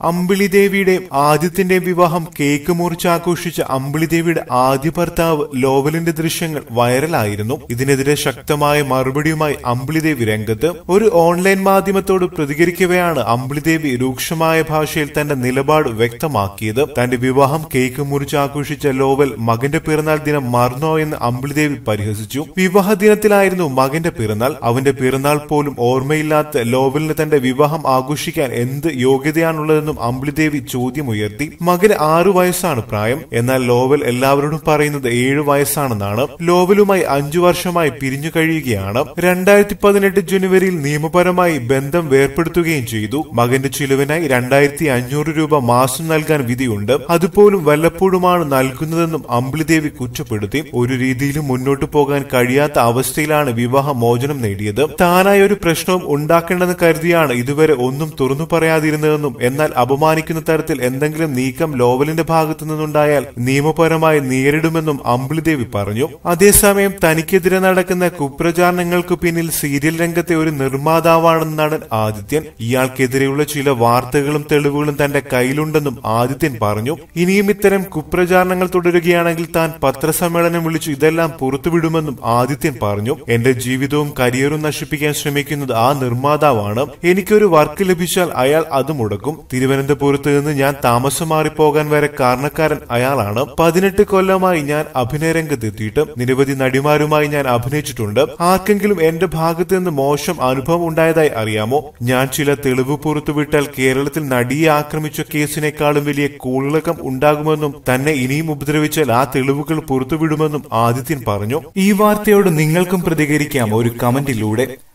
അമ്പിളി ദേവിയുടെ ആദ്യത്തിന്റെയും വിവാഹം കേക്ക് മുറിച്ച് ആഘോഷിച്ച അമ്പിളി ദേവിയുടെ ആദ്യ ഭർത്താവ് ലോവലിന്റെ ദൃശ്യങ്ങൾ വൈറലായിരുന്നു. ഇതിനെതിരെ ശക്തമായ മറുപടിയുമായി അമ്പിളി ദേവി രംഗത്ത്. ഒരു ഓൺലൈൻ മാധ്യമത്തോട് പ്രതികരിക്കവെയാണ് അമ്പിളി ദേവി രൂക്ഷമായ ഭാഷയിൽ തന്റെ നിലപാട് വ്യക്തമാക്കിയത്. തന്റെ വിവാഹം കേക്ക് മുറിച്ച് ആഘോഷിച്ച ലോവൽ മകന്റെ പിറന്നാൾ ദിനം മറന്നോ എന്ന് അമ്പിളി ദേവി പരിഹസിച്ചു. വിവാഹ ദിനത്തിലായിരുന്നു മകന്റെ പിറന്നാൾ. അവന്റെ പിറന്നാൾ പോലും ഓർമ്മയില്ലാത്ത ലോവലിന് തന്റെ വിവാഹം ആഘോഷിക്കാൻ എന്ത് യോഗ്യതയാണുള്ളതെന്നും അമ്പിളിദേവി ചോദ്യമുയർത്തി മകന് ആറു വയസ്സാണ് പ്രായം. എന്നാൽ ലോവൽ എല്ലാവരോടും പറയുന്നത് ഏഴു വയസ്സാണെന്നാണ്. ലോവലുമായി അഞ്ചു വർഷമായി പിരിഞ്ഞു കഴിയുകയാണ്. രണ്ടായിരത്തി പതിനെട്ട് ജനുവരിയിൽ നിയമപരമായി ബന്ധം വേർപ്പെടുത്തുകയും ചെയ്തു. മകന്റെ ചിലവിനായി രണ്ടായിരത്തി അഞ്ഞൂറ് രൂപ മാസം നൽകാൻ വിധിയുണ്ട്. അതുപോലും വല്ലപ്പോഴുമാണ് നൽകുന്നതെന്നും അമ്പിളിദേവി കുറ്റപ്പെടുത്തി. ഒരു രീതിയിലും മുന്നോട്ടു പോകാൻ കഴിയാത്ത അവസ്ഥയിലാണ് വിവാഹ മോചനം നേടിയത്. താനായ ഒരു പ്രശ്നവും ഉണ്ടാക്കേണ്ടെന്ന് കരുതിയാണ് ഇതുവരെ ഒന്നും തുറന്നു പറയാതിരുന്നതെന്നും എന്നാൽ അപമാനിക്കുന്ന തരത്തിൽ എന്തെങ്കിലും നീക്കം ലോവലിന്റെ ഭാഗത്തു നിന്നുണ്ടായാൽ നിയമപരമായി നേരിടുമെന്നും അമ്പിളിദേവി പറഞ്ഞു. അതേസമയം തനിക്കെതിരെ നടക്കുന്ന കുപ്രചാരണങ്ങൾക്കു പിന്നിൽ സീരിയൽ രംഗത്തെ ഒരു നിർമ്മാതാവാണെന്ന് നടൻ ആദിത്യൻ. ഇയാൾക്കെതിരെയുള്ള ചില വാർത്തകളും തെളിവുകളും തന്റെ കയ്യിലുണ്ടെന്നും ആദിത്യൻ പറഞ്ഞു. ഇനിയും ഇത്തരം കുപ്രചാരണങ്ങൾ തുടരുകയാണെങ്കിൽ താൻ പത്രസമ്മേളനം വിളിച്ചു ഇതെല്ലാം പുറത്തുവിടുമെന്നും ആദിത്യൻ പറഞ്ഞു. എന്റെ ജീവിതവും കരിയറും നശിപ്പിക്കാൻ ശ്രമിക്കുന്നത് ആ നിർമ്മാതാവാണ്. എനിക്കൊരു വർക്ക് ലഭിച്ചാൽ അയാൾ അത് മുടക്കും. തിരുവനന്തപുരത്ത് നിന്ന് ഞാൻ താമസം മാറിപ്പോകാൻ വരെ കാരണക്കാരൻ അയാളാണ്. പതിനെട്ട് കൊല്ലമായി ഞാൻ അഭിനയ രംഗത്തെത്തിയിട്ട് നിരവധി നടിമാരുമായി ഞാൻ അഭിനയിച്ചിട്ടുണ്ട്. ആർക്കെങ്കിലും എന്റെ ഭാഗത്ത് നിന്ന് മോശം അനുഭവം ഉണ്ടായതായി അറിയാമോ? ഞാൻ ചില തെളിവ് പുറത്തുവിട്ടാൽ കേരളത്തിൽ നടിയെ ആക്രമിച്ച കേസിനേക്കാളും വലിയ കൂളിളക്കം ഉണ്ടാകുമെന്നും തന്നെ ഇനിയും ഉപദ്രവിച്ചാൽ ആ തെളിവുകൾ പുറത്തുവിടുമെന്നും ആദിത്യൻ പറഞ്ഞു. ഈ വാർത്തയോട് നിങ്ങൾക്കും പ്രതികരിക്കാം. ഒരു കമന്റിലൂടെ